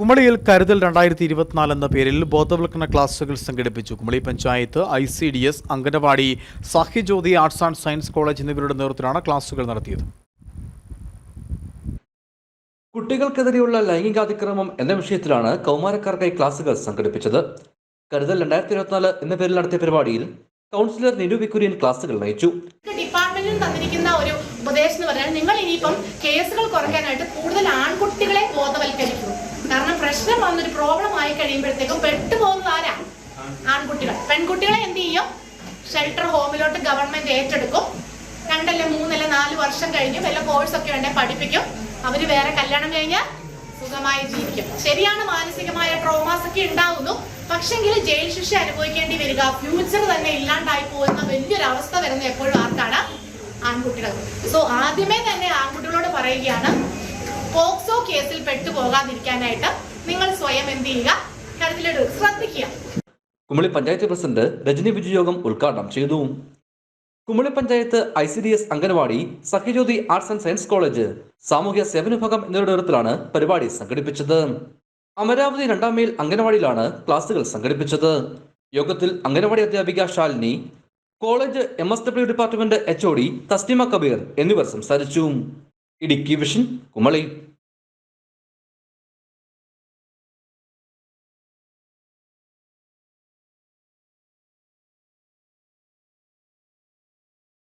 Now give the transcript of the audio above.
കുമളിയിൽ കരുതൽ രണ്ടായിരത്തി ഇരുപത്തിനാല് എന്ന പേരിൽ ബോധവൽക്കരണ ക്ലാസുകൾ സംഘടിപ്പിച്ചു. Kumily panchayat I C D S anganwadi Sahyajyothi arts and science college എന്നിവരുടെ നേതൃത്വത്തിലാണ് ക്ലാസുകൾ നടത്തിയത്. കുട്ടികൾക്കെതിരെയുള്ള ലൈംഗികാതിക്രമം എന്ന വിഷയത്തിലാണ് കൗമാരക്കാർക്കായി ക്ലാസുകൾ സംഘടിപ്പിച്ചത്. കരുതൽ രണ്ടായിരത്തി ഇരുപത്തിനാല് എന്ന പേരിൽ നടത്തിയ പരിപാടിയിൽ കൗൺസിലർ നിരൂപി കുര്യൻ ക്ലാസുകൾ നയിച്ചു. ഡിപ്പാർട്ട്മെന്റിൽ തന്നിരിക്കുന്ന ഒരു ഉപദേശം എന്ന് പറഞ്ഞാൽ നിങ്ങൾ ഇനിയിപ്പം കേസുകൾ കുറയ്ക്കാനായിട്ട് കൂടുതൽ ആൺകുട്ടികളെ ബോധവൽക്കരിക്കും. പ്രശ്നം വന്നൊരു പ്രോബ്ലം ആയി കഴിയുമ്പോഴത്തേക്കും പെട്ടുപോകുന്നത് ആരാ? ആൺകുട്ടികൾ. പെൺകുട്ടികളെ എന്ത് ചെയ്യും? ഷെൽട്ടർ ഹോമിലോട്ട് ഗവൺമെന്റ് ഏറ്റെടുക്കും. രണ്ടല്ല മൂന്നല്ല നാല് വർഷം കഴിഞ്ഞു വല്ല കോഴ്സ് ഒക്കെ ഉണ്ടെങ്കിൽ പഠിപ്പിക്കും. അവർ വേറെ കല്യാണം കഴിഞ്ഞാൽ സുഖമായി ജീവിക്കും. ശരിയാണ് മാനസികമായ ട്രോമാസ് ഒക്കെ ഉണ്ടാവുന്നു. പക്ഷെങ്കിൽ ജയിൽ ശിക്ഷ അനുഭവിക്കേണ്ടി വരിക ഫ്യൂച്ചർ തന്നെ ഇല്ലാണ്ടായി പോകുന്ന വലിയൊരു അവസ്ഥ വരുന്ന എപ്പോഴും ആർക്കാണ്? ആൺകുട്ടികൾ. സോ ആദ്യമേ തന്നെ ആൺകുട്ടികളോട് പറയുകയാണ് പോക്സോ കേസിൽ പെട്ടുപോകാതിരിക്കാനായിട്ട് നിങ്ങൾ സ്വയം എന്ത് ചെയ്യുക? കരുതലെടു ശ്രദ്ധിക്കുക. കുമളി പഞ്ചായത്ത് പ്രസിഡന്റ് രജനി വിജയോഗം ഉദ്ഘാടനം ചെയ്തു. Kumily panchayat I C D S anganwadi Sahyajyothi arts and science college സാമൂഹ്യ സേവന വിഭാഗം എന്നിവരുടെ നേതൃത്വത്തിലാണ് പരിപാടി സംഘടിപ്പിച്ചത്. അമരാവതി രണ്ടാം മേൽ അംഗനവാടിയിലാണ് ക്ലാസുകൾ സംഘടിപ്പിച്ചത്. യോഗത്തിൽ അംഗനവാടി അധ്യാപിക Shalini college M S W department H O D Kabeer എന്നിവർ സംസാരിച്ചു. ഇടുക്കി വിഷൻ കുമളി.